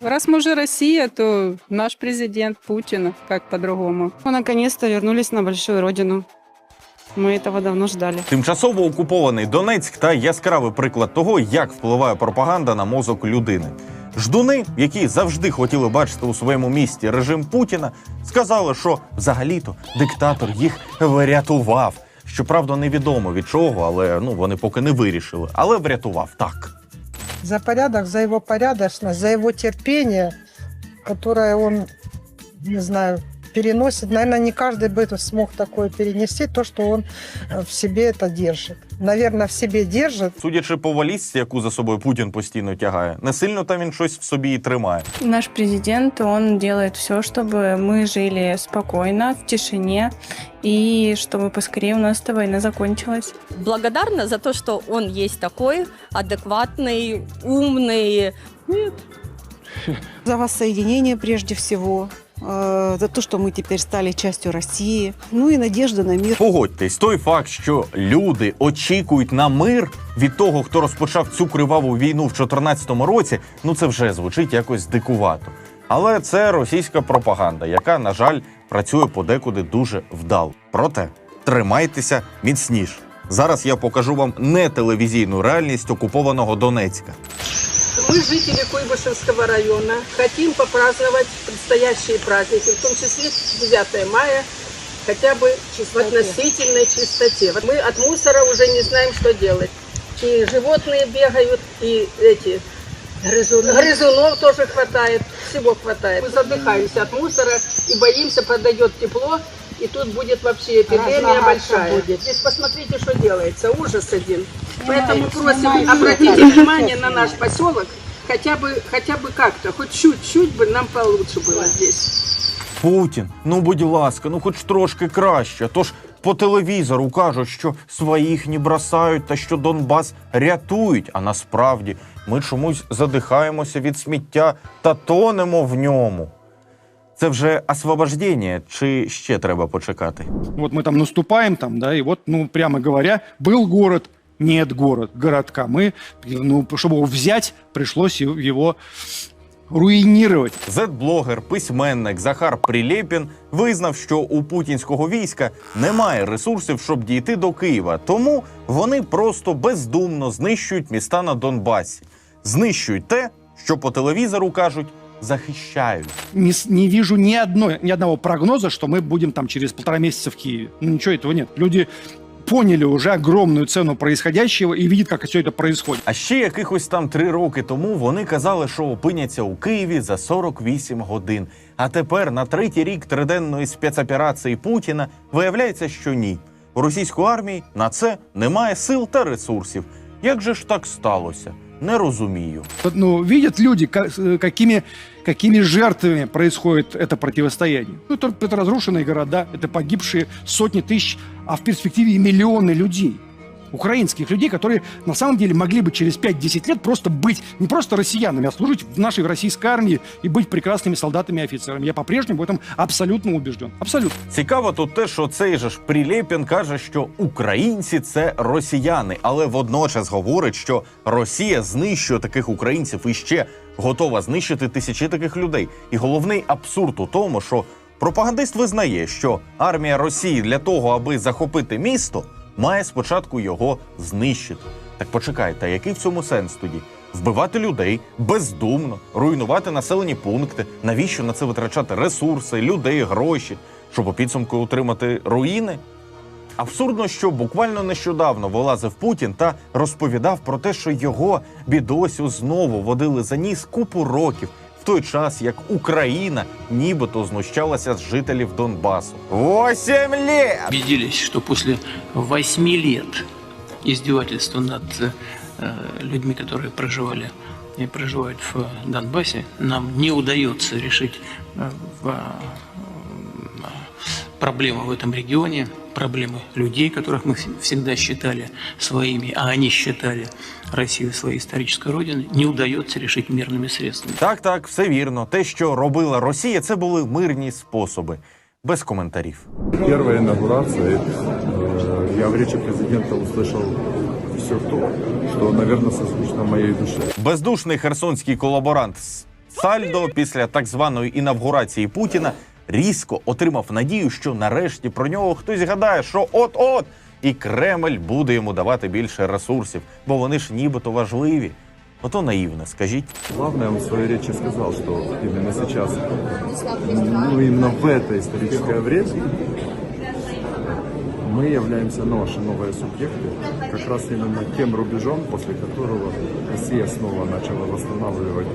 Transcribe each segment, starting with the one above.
Раз мы уже Россия, то наш президент Путин, как по-другому. Мы наконец-то вернулись на большую родину. Мы этого давно ждали. Тимчасово окупований Донецьк та яскравий приклад того, як впливає пропаганда на мозок людини. Ждуни, які завжди хотіли бачити у своєму місті режим Путіна, сказали, що взагалі-то диктатор їх врятував. Щоправда, невідомо від чого, але ну вони поки не вирішили. Але врятував так. За порядок, за его порядочность, за его терпение, которое он, не знаю, переносит. Наверное, не каждый бы смог такое перенести, то, что он э, в себе это держит. Наверное, в себе держит, Судячи по валізці, яку за собою Путін постійно тягає, не сильно там він щось в собі і тримає. Наш президент, он делает все, чтобы мы жили спокойно, в тишине, и чтобы поскорее у нас эта война закончилась. благодарна за то, что он есть такой адекватный, умный. За воссоединение прежде всего, э, за то, что мы теперь стали частью России, ну и надежда на мир. Погодьтесь, той факт, що люди очікують на мир від того, хто розпочав цю криваву війну в 2014 році, ну це вже звучить якось дикувато. Але це російська пропаганда, яка, на жаль, працює подекуди дуже вдало. Проте тримайтеся міцніше. Зараз я покажу вам не телевізійну реальність окупованого Донецька. Мы, жители Куйбышевского района, хотим попраздновать предстоящие праздники, в том числе 9 мая, хотя бы в относительной чистоте. Вот Мы от мусора уже не знаем, что делать. И животные бегают, и эти грызунов тоже хватает, всего хватает. Мы задыхаемся от мусора и боимся, подойдет тепло, и тут будет вообще эпидемия большая. Здесь посмотрите, что делается, ужас один. Поэтому просим обратите внимание на наш поселок, хотя бы, хотя бы как-то, хоть чуть-чуть бы нам получше было здесь. Путін, ну будь ласка, ну хоч трошки краще. Тож по телевізору кажуть, що своїх не бросають та що Донбас рятують. А насправді ми чомусь задихаємося від сміття та тонемо в ньому. Це вже освобождення, чи ще треба почекати? Вот мы там наступаем, там, да, и вот, ну, прямо говоря, был город, нет город, городка. Мы, ну, чтобы его взять, пришлось его- его руинировать. Зет-блогер, письменник Захар Прилєпін визнав, що у путінського війська немає ресурсів, щоб дійти до Києва. Тому вони просто бездумно знищують міста на Донбасі, знищують те, що по телевізору кажуть, захищають. Не, с- не вижу ни, одной, ни одного прогноза, что мы будем там через полтора месяца в Киеве. Ну, ничего этого нет. Люди поняли уже огромную цену происходящего и видят, как все это происходит. А ще якихось там три роки тому вони казали, що опиняться у Києві за 48 годин. А тепер на третій рік триденної спецоперації Путіна виявляється, що ні. У російської армії на це немає сил та ресурсів. Як же ж так сталося? Не розумію. Вот, Ну, видят люди, ка- с- какими, какими жертвами происходит это противостояние. Ну, это, это разрушенные города, это погибшие сотни тысяч, а в перспективе и миллионы людей. Украинских людей, которые на самом деле могли бы через 5-10 лет просто быть не просто россиянами, а служить в нашей российской армии и быть прекрасными солдатами и офицерами. Я по-прежнему в этом абсолютно убежден. Абсолютно. Цікаво тут те, що цей же ж Прилєпін каже, що українці це росіяни, але водночас говорить, що Росія знищує таких українців і ще готова знищити тисячі таких людей. І головний абсурд у тому, що пропагандист визнає, що армія Росії для того, аби захопити місто, має спочатку його знищити. Так почекайте, а який в цьому сенс тоді? Вбивати людей бездумно, руйнувати населені пункти. Навіщо на це витрачати ресурси, людей, гроші, щоб у підсумку утримати руїни? Абсурдно, що буквально нещодавно вилазив Путін та розповідав про те, що його бідосю знову водили за ніс купу років, в той час як Україна нібито знущалася з жителів Донбасу. Восім літ! убедились, что после восьми лет издевательства над э, людьми, которые проживали и проживают в Донбассе, нам не удается решить э, в, э, проблемы в этом регионе, проблемы людей, которых мы вс- всегда считали своими, а они считали Россию своей исторической родиной, не удается решить мирными средствами. Так, так, все вірно. Те, що робила Росія, це були мирні способи. Без коментарів. Первая инаугурация, э, я в речи президента услышал все то, что, наверное, созвучно моей душе. Бездушний херсонський колаборант з Сальдо після так званої інавгурації Путіна різко отримав надію, що нарешті про нього хтось згадає, що от-от і Кремль буде йому давати більше ресурсів, бо вони ж нібито важливі. Ото наївне, скажіть. Главное, он в своей речи сказал, что именно сейчас, ну именно в это историческое время, мы являемся наши новые субъекты, как раз именно тем рубежом, после которого Россия снова начала восстанавливать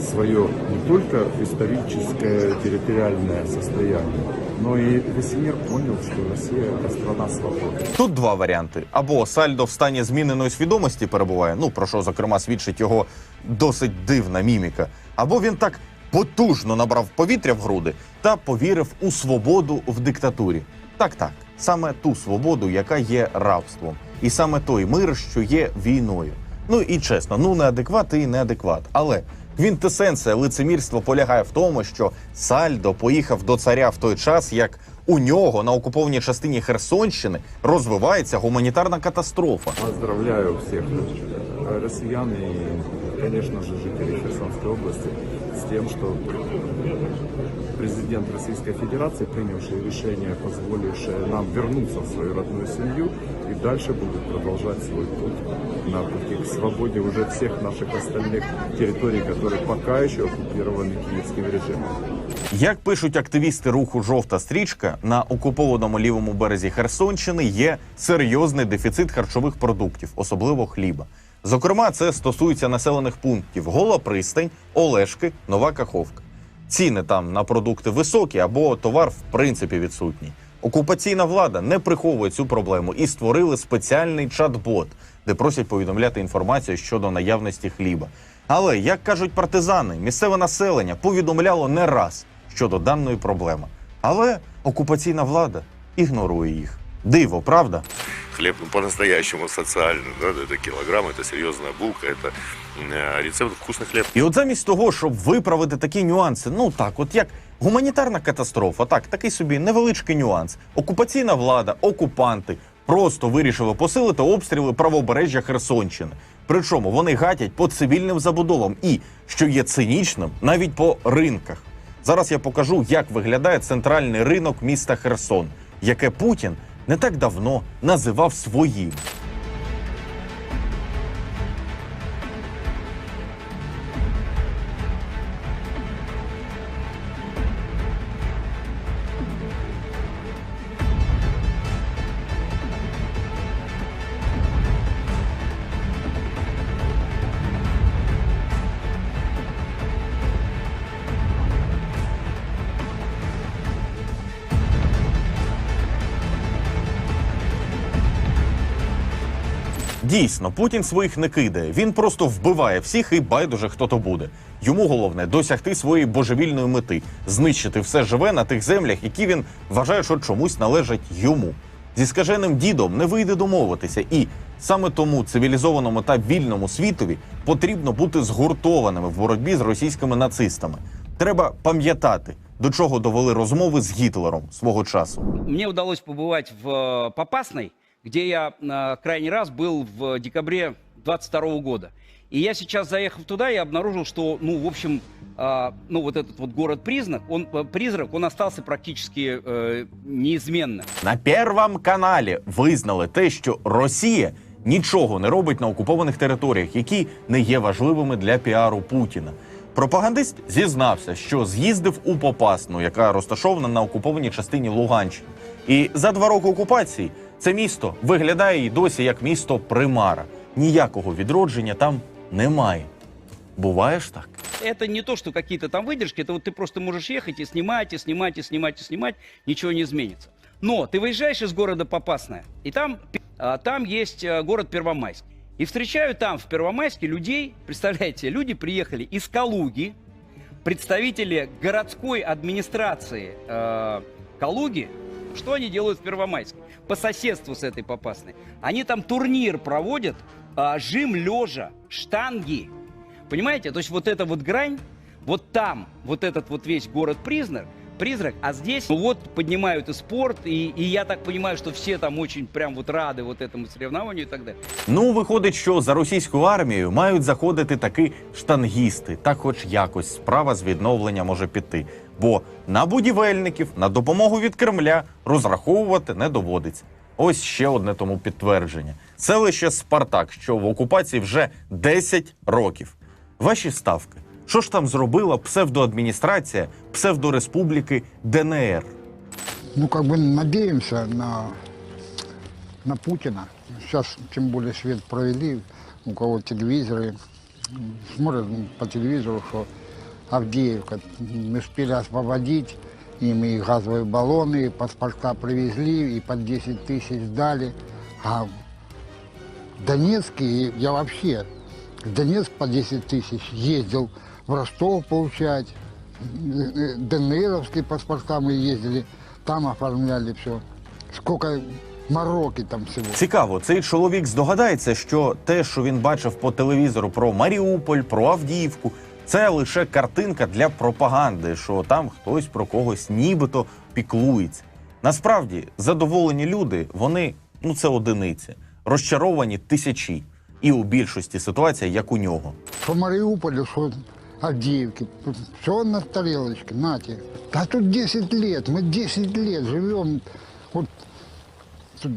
свое не только историческое территориальное состояние, но и весь мир понял, что Россия это страна свободы. Тут два варіанти: або Сальдо в стані зміненої свідомості перебуває, ну про що зокрема свідчить його досить дивна міміка, або він так потужно набрав повітря в груди та повірив у свободу в диктатурі. Так, так, саме ту свободу, яка є рабством, і саме той мир, що є війною. Ну і чесно, ну неадекват і неадекват. Але квінтесенція лицемірства полягає в тому, що Сальдо поїхав до царя в той час, як у нього на окупованій частині Херсонщини розвивається гуманітарна катастрофа. Поздравляю всіх росіян і, звісно, жителів Херсонської області з тим, что президент Российской Федерации, принявший решение, позволившее нам вернуться в свою родную семью и дальше будет продолжать свой путь на пути к свободе уже всех наших остальных территорий, которые пока еще оккупированы киевским режимом. Як пишуть активісти руху Жовта стрічка на окупованому лівому березі Херсонщини є серйозний дефіцит харчових продуктів, особливо хліба. Зокрема, це стосується населених пунктів Гола Пристань, Олешки, Нова Каховка. Ціни там на продукти високі або товар в принципі відсутній. Окупаційна влада не приховує цю проблему і створили спеціальний чат-бот, де просять повідомляти інформацію щодо наявності хліба. Але як кажуть партизани, місцеве населення повідомляло не раз щодо даної проблеми. Але окупаційна влада ігнорує їх. Диво, правда? Хлеб ну, по-настоящему социальный, да, это килограмм, это серьезная булка, это э, рецепт вкусный хлеб. І от замість того, щоб виправити такі нюанси, ну так, от як гуманітарна катастрофа, так, такий собі невеличкий нюанс. Окупаційна влада, окупанти просто вирішили посилити обстріли правобережжя Херсонщини. Причому вони гатять по цивільним забудовам і, що є цинічним, навіть по ринках. Зараз я покажу, як виглядає центральний ринок міста Херсон, яке Путін не так давно називав своїм. Дійсно, Путін своїх не кидає. Він просто вбиває всіх і байдуже хто то буде. Йому головне досягти своєї божевільної мети, знищити все живе на тих землях, які він вважає, що чомусь належать йому. Зі скаженим дідом не вийде домовитися, і саме тому цивілізованому та вільному світові потрібно бути згуртованими в боротьбі з російськими нацистами. Треба пам'ятати, до чого довели розмови з Гітлером свого часу. Мне удалось побывать в э, Попасной, где я э, крайний раз был в декабре 22 года. И я сейчас, заехав туда, я обнаружил, что, ну, в общем, э, ну, вот этот вот город-призрак, он, э, призрак, он остался практически э, неизменно. На Первом каналі визнали те, що Росія нічого не робить на окупованих територіях, які не є важливими для піару Путіна. Пропагандист зізнався, що з'їздив у Попасну, яка розташована на окупованій частині Луганщини. І за два роки окупації це місто виглядає і досі як місто примара. Ніякого відродження там немає. Буває ж так? Это не то, что какие-то там выдержки, это вот ты просто можешь ехать и снимать, и снимать, и снимать, и снимать, ничего не изменится. Но ты выезжаешь из города Попасная, и там, а, там есть а, город Первомайск. И встречаю там, в Первомайске, людей, представляете, люди приехали из Калуги, представители городской администрации э, Калуги, что они делают в Первомайске? По соседству с этой Попасной. Они там турнир проводят, а, жим лежа, штанги. Понимаете? То есть вот эта вот грань, вот там, вот этот вот весь город-признак, призрак, а здесь ну, вот поднимают и спорт, и, и я так понимаю, что все там очень прям вот рады вот этому соревнованию и так далее. Ну, виходить, що за російську армію мають заходити таки штангісти, та хоч якось справа з відновлення може піти. Бо на будівельників, на допомогу від Кремля розраховувати не доводиться. Ось ще одне тому підтвердження: селище Спартак, що в окупації вже 10 років. Ваші ставки. Що ж там зробила псевдоадміністрація псевдореспубліки ДНР? Ну, как бы надеемся на, на Путина. Сейчас, тем более, свет провели, у кого телевизоры, м, смотрят по телевизору, что Авдеевка мы успели освободить, им и газовые баллоны, и паспорта привезли, и по 10 тысяч дали. А в Донецке я вообще в Донецк по 10 тысяч ездил в Ростов получать, э, э, ДНРовские паспорта мы ездили, там оформляли все. Сколько мороки там всего. Цікаво, цей чоловік здогадається, що те, що він бачив по телевізору про Маріуполь, про Авдіївку, це лише картинка для пропаганди, що там хтось про когось нібито піклується. Насправді, задоволені люди, вони ну це одиниці, розчаровані тисячі. І у більшості ситуацій, як у нього. Что Мариуполе, что Авдеевке. Все на тарелочке, нате. А тут 10 лет, мы 10 лет живем. Вот тут,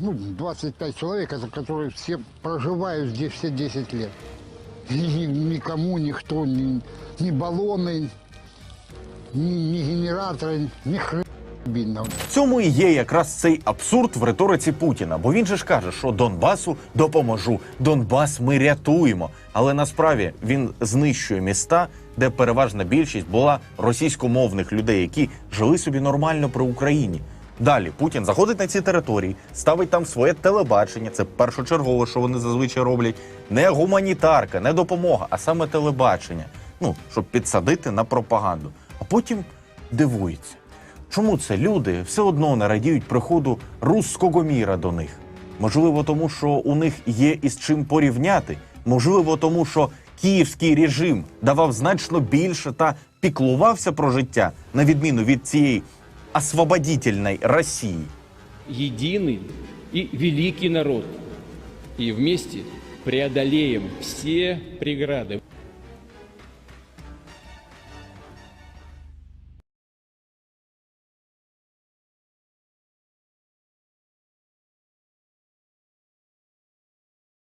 ну, 25 человек, это которые все проживают здесь все 10 лет. Никому никто, ни, ни баллоны, ни, ни генераторы, ни хрена. В цьому і є якраз цей абсурд в риториці Путіна, бо він же ж каже, що Донбасу допоможу, Донбас ми рятуємо. Але насправді він знищує міста, де переважна більшість була російськомовних людей, які жили собі нормально при Україні. Далі Путін заходить на ці території, ставить там своє телебачення. Це першочергове, що вони зазвичай роблять. Не гуманітарка, не допомога, а саме телебачення. Ну щоб підсадити на пропаганду. А потім дивується. Чому це люди все одно не радіють приходу руського міра до них? Можливо, тому що у них є із чим порівняти. Можливо, тому що київський режим давав значно більше та піклувався про життя, на відміну від цієї освободительної России? единый и великий народ. И вместе преодолеем все преграды.